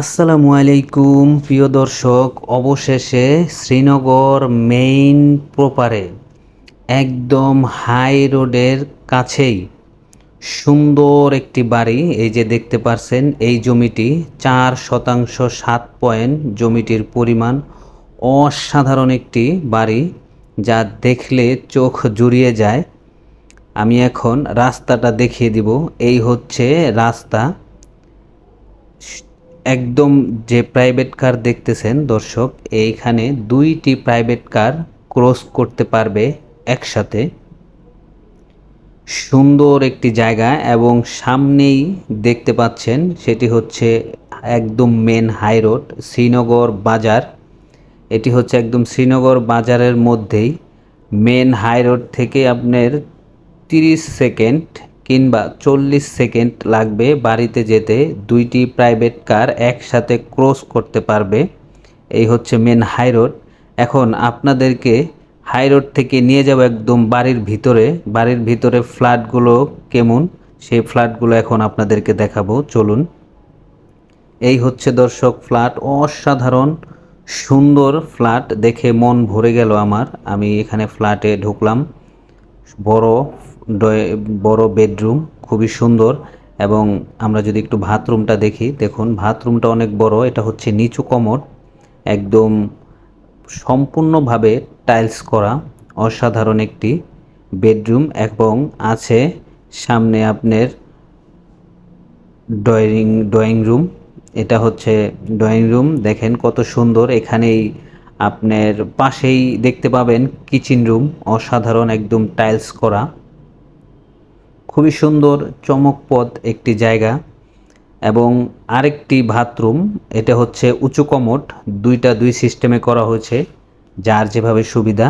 আসসালামু আলাইকুম, প্রিয় দর্শক, অবশেষে শ্রীনগর মেইন প্রপারে, একদম হাই রোডের কাছেই সুন্দর একটি বাড়ি, এই যে দেখতে পারছেন, এই জমিটি চার শতাংশ সাত পয়েন্ট জমিটির পরিমাণ, অসাধারণ একটি বাড়ি যা দেখলে চোখ জুড়িয়ে যায়। আমি এখন রাস্তাটা দেখিয়ে দিব, এই হচ্ছে রাস্তা একদম যে প্রাইভেট কার দেখতেছেন, দর্শক, এইখানে দুইটি প্রাইভেট কার ক্রস করতে পারবে একসাথে। সুন্দর একটি জায়গা এবং সামনেই দেখতে পাচ্ছেন, সেটি হচ্ছে একদম মেন হাই রোড শ্রীনগর বাজার। এটি হচ্ছে একদম শ্রীনগর বাজারের মধ্যেই মেন হাই রোড থেকে আপনার তিরিশ সেকেন্ড কিংবা চল্লিশ সেকেন্ড লাগবে বাড়িতে যেতে। দুইটি প্রাইভেট কার একসাথে ক্রস করতে পারবে। এই হচ্ছে মেন হাই রোড এখন আপনাদেরকে হাই রোড থেকে নিয়ে যাব একদম বাড়ির ভিতরে। বাড়ির ভিতরে ফ্ল্যাটগুলো কেমন? সেই ফ্ল্যাটগুলো এখন আপনাদেরকে দেখাবো। চলুন। এই হচ্ছে দর্শক ফ্ল্যাট। অসাধারণ, সুন্দর ফ্ল্যাট। দেখে মন ভরে গেল আমার। আমি এখানে ফ্ল্যাটে ঢুকলাম। বড় বড় বেডরুম, খুবই সুন্দর। এবং আমরা যদি একটু বাথরুমটা দেখি, দেখুন, বাথরুমটা অনেক বড়, এটা হচ্ছে নিচু কমোড। একদম সম্পূর্ণভাবে টাইলস করা, অসাধারণ একটি বেডরুম এবং আছে সামনে আপনার ড্রয়িং ড্রয়িং রুম। এটা হচ্ছে ড্রয়িং রুম, দেখেন কত সুন্দর। এখানেই আপনার পাশেই দেখতে পাবেন কিচেন রুম, অসাধারণ একদম টাইলস করা। খুবই সুন্দর, চমকপদ একটি জায়গা এবং আরেকটি বাথরুম, এটা হচ্ছে উঁচু কমোট দুইটা দুই সিস্টেমে করা হয়েছে, যার যেভাবে সুবিধা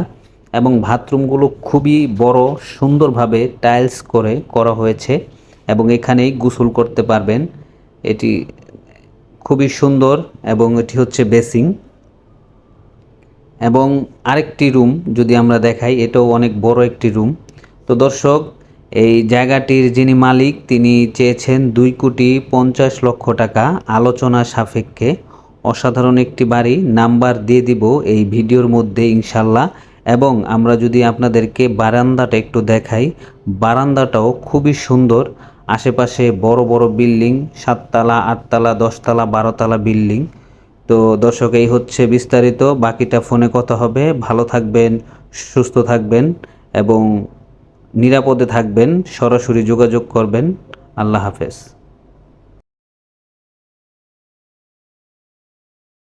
এবং বাথরুমগুলো খুবই বড়, সুন্দরভাবে টাইলস করে করা হয়েছে এবং এখানেই গোসল করতে পারবেন। এটি খুবই সুন্দর এবং এটি হচ্ছে বেসিং এবং আরেকটি রুম যদি আমরা দেখাই, এটাও অনেক বড় একটি রুম। তো দর্শক এই জায়গাটির যিনি মালিক, তিনি চেয়েছেন দুই কোটি পঞ্চাশ লক্ষ টাকা। আলোচনা সাপেক্ষে অসাধারণ একটি বাড়ি, নাম্বার দিয়ে দিব এই ভিডিওর মধ্যে ইনশাল্লাহ এবং আমরা যদি আপনাদেরকে বারান্দাটা একটু দেখাই, বারান্দাটাও খুবই সুন্দর। আশেপাশে বড় বড় বিল্ডিং, সাততলা, আটতলা, দশতলা, বারোতলা বিল্ডিং। তো দর্শক, এই হচ্ছে বিস্তারিত, বাকিটা ফোনে কথা হবে। ভালো থাকবেন, সুস্থ থাকবেন এবং নিরাপদে থাকবেন সরাসরি যোগাযোগ করবেন। আল্লাহ হাফেজ।